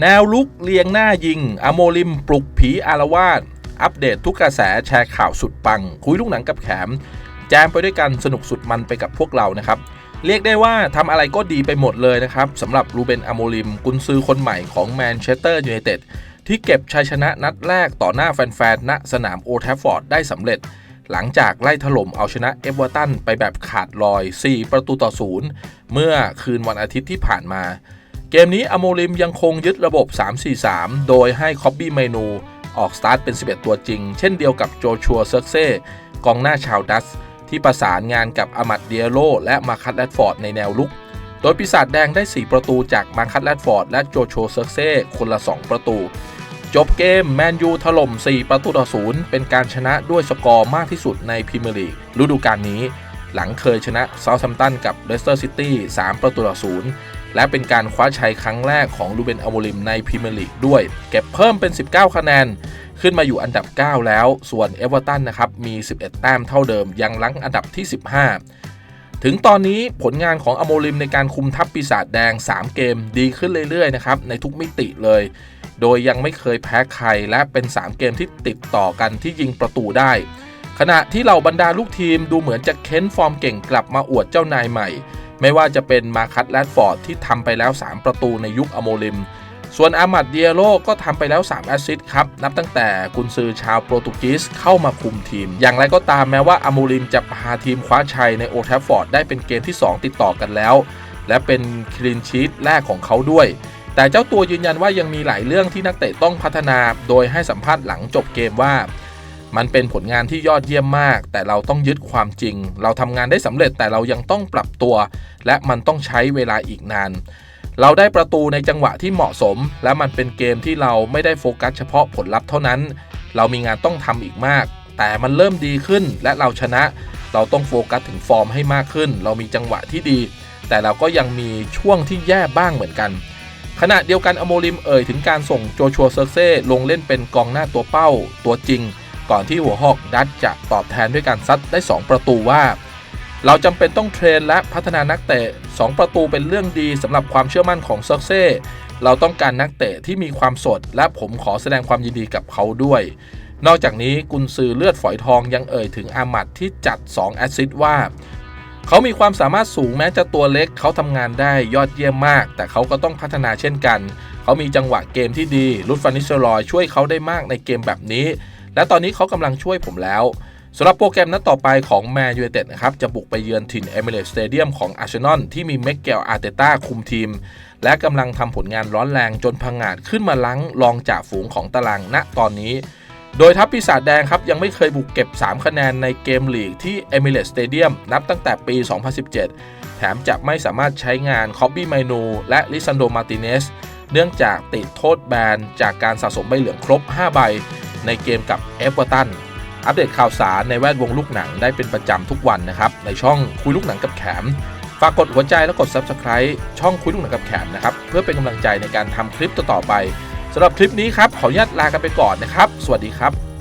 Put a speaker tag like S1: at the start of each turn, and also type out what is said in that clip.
S1: แนวลุกเลียงหน้ายิง อโมลิมปลุกผีอารวาสอัปเดตทุกกระแสแชร์ข่าวสุดปัง คุยลูกหนังกับแขม แจมไปด้วยกันสนุกสุดมันไปกับพวกเรานะครับ เรียกได้ว่าทำอะไรก็ดีไปหมดเลยนะครับสำหรับรูเบนอโมลิมกุนซือคนใหม่ของแมนเชสเตอร์ยูไนเต็ดที่เก็บชัยชนะนัดแรกต่อหน้าแฟนๆณสนามโอแทฟฟอร์ดได้สำเร็จ หลังจากไล่ถล่มเอาชนะเอเวอร์ตันไปแบบขาดลอย 4 ประตูต่อศูนย์เมื่อคืนวันอาทิตย์ที่ผ่านมา เกมนี้อโมลิมยังคงยึดระบบ 3-4-3 โดยให้คอบบี้เมนูออกสตาร์ทเป็น 11 ตัวจริง เช่นเดียวกับโจชัวเซิร์กเซ่กองหน้าชาวดัส ที่ประสานงานกับอามัดเดียโลและมาคัตแรดฟอร์ดในแนวลุก โดยปีศาจแดงได้ 4 ประตูจากมาคัตแรดฟอร์ดและโจโชเซิร์กเซ่คนละ 2 ประตู จบเกมแมนยูถล่ม 4 ประตูต่อศูนย์เป็นการชนะด้วยสกอร์มากที่สุดในพรีเมียร์ลีกฤดูกาลนี้ หลังเคยชนะเซาท์แฮมป์ตันกับเลสเตอร์ซิตี้3ประตูต่อศูนย์ และเป็นการคว้าชัยครั้งแรกของลูเบนอโมลิมในพรีเมียร์ลีกด้วย เก็บเพิ่มเป็น 19 คะแนน ขึ้นมาอยู่อันดับ 9 แล้ว ส่วนเอเวอร์ตันนะครับมี 11 แต้มเท่าเดิม ยังลังอันดับที่ 15 ถึงตอนนี้ผลงานของอโมลิมในการคุมทัพปีศาจแดง 3 เกมดีขึ้นเรื่อยๆนะครับในทุกมิติเลย โดยยังไม่เคยแพ้ใครและเป็น 3 เกมที่ติดต่อกันที่ยิงประตูได้ ขณะที่เหล่าบรรดาลูกทีมดูเหมือนจะเค้นฟอร์มเก่งกลับมาอวดเจ้านายใหม่ ไม่ว่าจะเป็นมาคัตแรดฟอร์ดที่ทำไปแล้ว 3 ประตูในยุคอโมลิม ส่วนอามัดเดียโลก็ทำไปแล้ว 3 แอสซิสต์ครับ นับตั้งแต่กุนซือชาวโปรตุเกสเข้ามาคุมทีม อย่างไรก็ตามแม้ว่าอโมลิมจะพาทีมคว้าชัยในโอแทฟฟอร์ดได้เป็นเกมที่ 2 ติดต่อกันแล้ว และเป็นคลีนชีตแรกของเขาด้วยแต่เจ้าตัวยืนยันว่ายังมีหลายเรื่องที่นักเตะต้องพัฒนา โดยให้สัมภาษณ์หลังจบเกมว่า มันเป็นผลงานที่ยอดเยี่ยมมาก แต่เราต้องยึดความจริง เราทำงานได้สำเร็จแต่เรายังต้องปรับตัว และมันต้องใช้เวลาอีกนาน เราได้ประตูในจังหวะที่เหมาะสม และมันเป็นเกมที่เราไม่ได้โฟกัสเฉพาะผลลัพธ์เท่านั้น เรามีงานต้องทำอีกมาก แต่มันเริ่มดีขึ้นและเราชนะ เราต้องโฟกัสถึงฟอร์มให้มากขึ้น เรามีจังหวะที่ดี แต่เราก็ยังมีช่วงที่แย่บ้างเหมือนกันขณะเดียวกันอโมลิมเอ่ยถึงการส่งโจชัวเซอร์เซ่ลงเล่นเป็นกองหน้าตัวเป้าตัวจริง ก่อนที่หัวหอกดัตจะตอบแทนด้วยการซัดได้ 2 ประตูว่า เราจำเป็นต้องเทรนและพัฒนานักเตะ 2 ประตูเป็นเรื่องดีสำหรับความเชื่อมั่นของเซอร์เซ่เราต้องการนักเตะที่มีความสด และผมขอแสดงความยินดีกับเขาด้วย นอกจากนี้กุนซือเลือดฝอยทองยังเอ่ยถึงอามัดที่จัด 2 แอสซิสต์ว่าเขามีความสามารถสูงแม้จะตัวเล็กเขาทำงานได้ยอดเยี่ยมมาก แต่เขาก็ต้องพัฒนาเช่นกัน เขามีจังหวะเกมที่ดีลุดฟานิสเซอรอยช่วยเขาได้มากในเกมแบบนี้ และตอนนี้เขากำลังช่วยผมแล้วสำหรับโปรแกรมนัดต่อไปของแมนยูไนเต็ดนะครับจะบุกไปเยือนถิ่นเอมิเรตสเตเดียมของอาร์เซนอลที่มีเมกเกลอาร์เตต้าคุมทีม และกำลังทำผลงานร้อนแรงจนพังงาดขึ้นมาลังรองจ่าฝูงของตารางณตอนนี้ โดยทัพปีศาจแดงครับยังไม่เคยบุกเก็บ 3 คะแนนในเกมลีกที่เอมิเรตสเตเดียมนับตั้งแต่ปี 2017 แถมจะไม่สามารถใช้งานคอบบี้ไมนูและลิซันโดมาติเนสเนื่องจากติดโทษแบนจากการสะสมใบเหลืองครบ 5 ใบ ในเกมกับเอเวอร์ตันอัปเดตข่าวสารในแวดวงลูกหนังได้เป็นประจำทุกวันนะครับ ในช่องคุยลูกหนังกับแขม ฝากกดหัวใจและกด Subscribe ช่องคุยลูกหนังกับแขมนะครับ เพื่อเป็นกำลังใจในการทำคลิปต่อๆไปสำหรับคลิปนี้ครับขออนุญาตลากันไปก่อนนะครับ สวัสดีครับ